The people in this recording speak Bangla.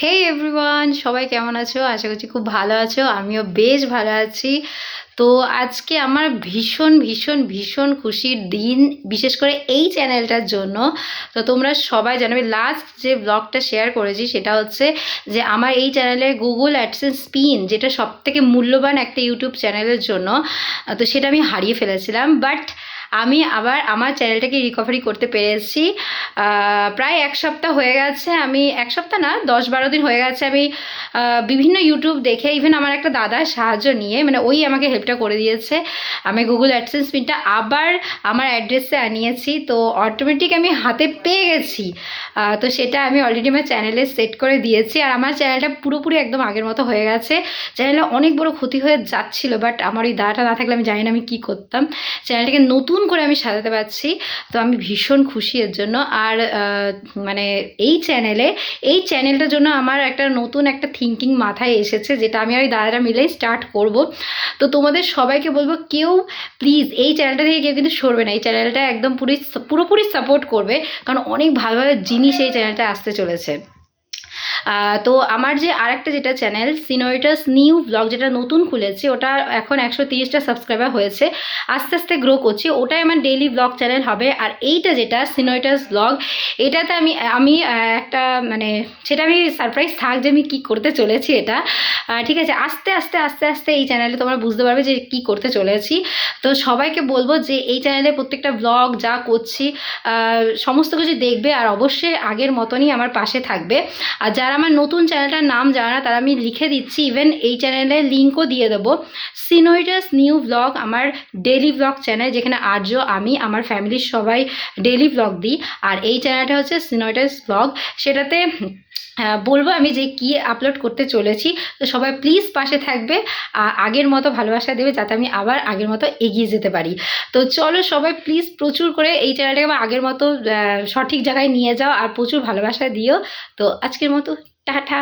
হে এভরিওয়ান সবাই কেমন আছো? আশা করছি খুব ভালো আছো, আমিও বেশ ভালো আছি। তো আজকে আমার ভীষণ ভীষণ ভীষণ খুশির দিন, বিশেষ করে এই চ্যানেলটার জন্য। তো তোমরা সবাই জানো আমি লাস্ট যে ব্লগটা শেয়ার করেছি সেটা হচ্ছে যে আমার এই চ্যানেলে গুগল অ্যাডসেন্স স্পিন যেটা সব থেকে মূল্যবান একটা ইউটিউব চ্যানেলের জন্য, তো সেটা আমি হারিয়ে ফেলেছিলাম। বাট আমি আবার আমার চ্যানেলটাকে রিকভারি করতে পেরেছি। প্রায় এক সপ্তাহ হয়ে গেছে, আমি এক সপ্তাহ না, দশ বারো দিন হয়ে গেছে আমি বিভিন্ন ইউটিউব দেখে ইভেন আমার একটা দাদার সাহায্য নিয়ে মানে ওই আমাকে হেল্পটা করে দিয়েছে। আমি গুগল অ্যাডসেন্স পিনটা আবার আমার অ্যাড্রেসে আনিয়েছি, তো অটোমেটিক আমি হাতে পেয়ে গেছি। তো সেটা আমি অলরেডি আমার চ্যানেলে সেট করে দিয়েছি, আর আমার চ্যানেলটা পুরোপুরি একদম আগের মতো হয়ে গেছে। চ্যানেলে অনেক বড় ক্ষতি হয়ে যাচ্ছিল বাট আমার ওই দাদাটা না থাকলে আমি জানি না আমি কী করতাম। চ্যানেলটাকে নতুন করে আমি সাজাতে পারছি। তো আমি ভীষণ খুশি এর জন্য। আর মানে এই চ্যানেলে এই চ্যানেলটার জন্য আমার একটা নতুন একটা থিঙ্কিং মাথায় এসেছে, যেটা আমি আর দাদারা মিলেই স্টার্ট করব। তো তোমাদের সবাইকে বলব, কেউ প্লিজ এই চ্যানেলটা থেকে কেউ কিন্তু সরবে না। এই চ্যানেলটা একদম পুরি, পুরোপুরি সাপোর্ট করবে। কারণ অনেক ভালো ভালো জিনিস এই চ্যানেলটা আসতে চলেছে। তো আমার যে আরেকটা যেটা চ্যানেল সিনোরিটাস নিউ ব্লগ যেটা নতুন খুলেছি, ওটা এখন একশো তিরিশটা সাবস্ক্রাইবার হয়েছে। আস্তে আস্তে গ্রো করছি। ওটাই আমার ডেইলি ব্লগ চ্যানেল হবে। আর এইটা যেটা সিনোরিটাস ব্লগ এটাতে আমি আমি একটা মানে সেটা আমি সারপ্রাইজ থাক যে আমি কী করতে চলেছি এটা। ঠিক আছে, আস্তে আস্তে আস্তে আস্তে এই চ্যানেলে তোমরা বুঝতে পারবে যে কী করতে চলেছি। তো সবাইকে বলব যে এই চ্যানেলে প্রত্যেকটা ব্লগ যা করছি সমস্ত কিছু দেখবে আর অবশ্যই আগের মতনই আমার পাশে থাকবে। আর যারা আমার নতুন চ্যানেলটার নাম জানা না, তারা আমি লিখে দিচ্ছি ইভেন এই চ্যানেলের লিঙ্কও দিয়ে দেবো। সিনোইটাস নিউ ব্লগ আমার ডেলি ব্লগ চ্যানেল, যেখানে আর্য আমি, আমার ফ্যামিলির সবাই ডেলি ব্লগ দিই। আর এই চ্যানেলটা হচ্ছে সিনোইটাস ব্লগ। সেটাতে বলব আমি যে কি আপলোড করতে চলেছি। তো সবাই প্লিজ পাশে থাকবে। আগের মতো ভালোবাসা দেবে যাতে আমি আবার আগের মতো এগিয়ে যেতে পারি। তো চলো সবাই প্লিজ প্রচুর করে এই চ্যানেলটাকে আমার আগের মতো সঠিক জায়গায় নিয়ে যাও আর প্রচুর ভালোবাসা দিও। তো আজকের মতো, টাটা।